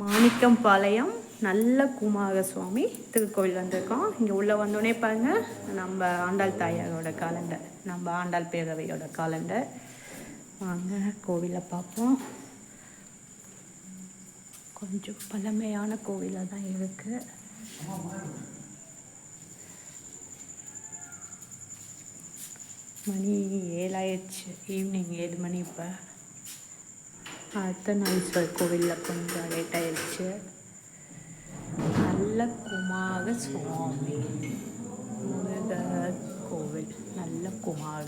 மாணிக்கம்பாளையம் நல்ல குமார சுவாமி திருக்கோவில் வந்திருக்கோம். இங்கே உள்ளே வந்தோடனே பாருங்க நம்ம ஆண்டாள் தாயாரோட காலண்டர் நம்ம ஆண்டாள் பேரவையோட காலண்டர் வாங்க கோவிலை பார்ப்போம். கொஞ்சம் பழமையான கோவிலாக தான் இருக்குது மணி ஏழாயிடுச்சு ஈவினிங் ஏழு மணி இப்போ. அர்த்தநாரீஸ்வரர் கோவிலில் கொஞ்சம் லேட் ஆயிடுச்சு நல்ல குமார சுவாமி. முருகர் கோவில். நல்ல குமார.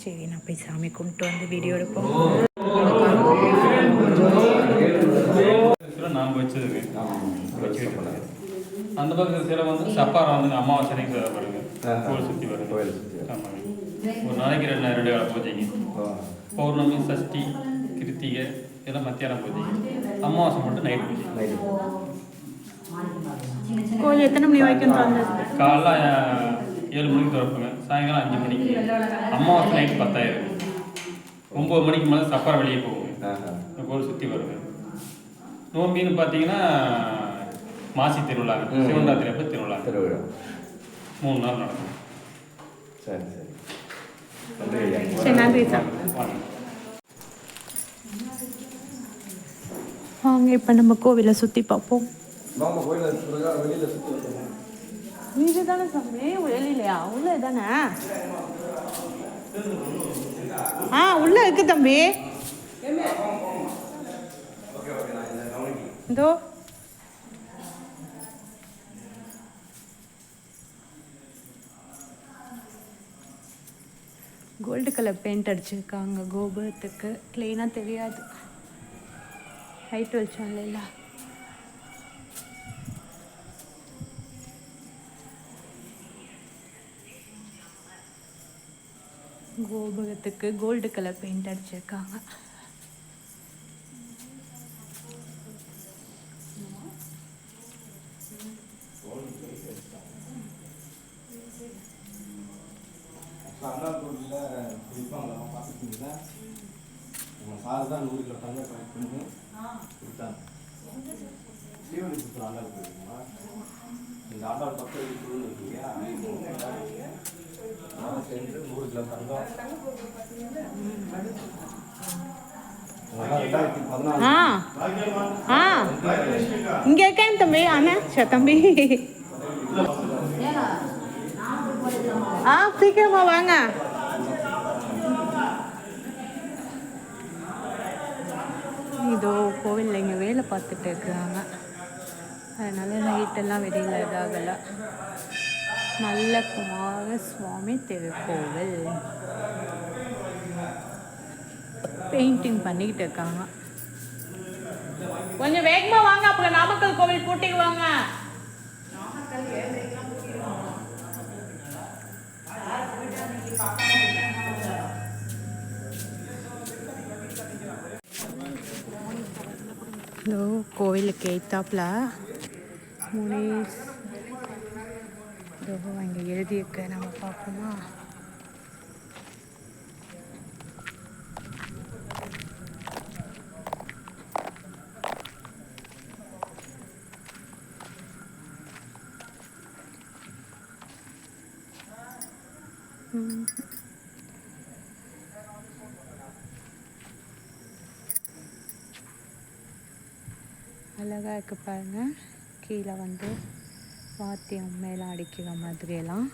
சரி நான் போய் சாமி கும்பிட்டு வந்து வீடியோ எடுப்போம் நாம் வச்சுக்கிட்டு அந்த பக்கத்து சிலை வந்து சப்பாரம் வந்து அமாவாசை அன்னைக்கு வருங்க கோவில் சுற்றி வருங்க கோவில் ஒரு நாளைக்கு ரெண்டு ரெண்டு வேலை பூஜைங்க பௌர்ணமி சஷ்டி கிருத்திகை இதெல்லாம் மத்தியானம் பூஜைங்க அமாவாசை மட்டும் நைட் பூஜை எத்தனை மணி வரைக்கும் காலைல ஏழு மணிக்கு திறப்புங்க. சாயங்காலம் அஞ்சு மணிக்கு அமாவாசை நைட் பத்தாயிரம். ஒம்பது மணிக்கு மேலே சப்பாரம் வெளியே போகுங்க இந்த சுற்றி வருங்க நோம்பின்னு பார்த்தீங்கன்னா மாசி திருவிழாங்க ம். சிவராத்திரி அப்போ திருவிழாங்க திருவிழா. மூணு நாள் நடக்கும். சரி சரி. சரி நன்றி சார் வாங்க இப்போ நம்ம கோவிலை சுற்றி பார்ப்போம் இது தானே சாமி வெளியிலையா உள்ள தானே ஆ உள்ள இருக்கு தம்பி இதோ கோல்டு கலர் பெயிண்ட் அடிச்சிருக்காங்க. கோபுரத்துக்கு. க்ளீனாக தெரியாது. ஹைட் வச்சோம் இல்லைல்ல கோபுரத்துக்கு கோல்டு கலர் பெயிண்ட் அடிச்சிருக்காங்க. அண்ணாத்தூரில் குடிப்பாங்க பார்த்துருக்கீங்களா நம்ம சார் தான் நூறு கிலோ தங்க கலெக்ட் பண்ணி கொடுத்தாங்க. ஸ்ரீவல்லிபுத்தூர் ஆண்டாள் போயிருக்கீங்களா இந்த ஆண்டாள் பக்கம் குழு இருக்கு. இல்லையா அதை சென்று நூறு கிலோ தங்கம். இங்கே இருக்கேன் தம்பி. அண்ணா சே தம்பி. ஆ சீக்கிரமா வாங்க. இதோ கோவிலில் இங்கே வேலை பார்த்துட்டு இருக்கிறாங்க. அதனால நைட்டெல்லாம் வெளியில் இதாகலை நல்ல குமார சுவாமி திருக்கோவில். பெயிண்டிங் பண்ணிக்கிட்டு இருக்காங்க. கொஞ்சம் வேகமாக வாங்க அப்புறம் நாமக்கல் கோவில் பூட்டிக்குவாங்க ஹலோ கோவிலுக்கு எய்த்தாப்பில் முனீஸ் இதோ இங்கே எழுதியிருக்க நம்ம பார்ப்போமா ம். அழகா இருக்கு பாருங்க. கீழே வந்து வாத்தியம் மேலே அடிக்கிற மாதிரியெல்லாம்.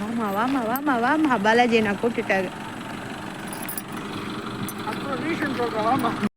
வாமா வாமா வாமா வாமா பாலாஜி நான் கூப்பிட்டுட்டாரு. அப்புறம் ரீசன் சொல்கிறேன்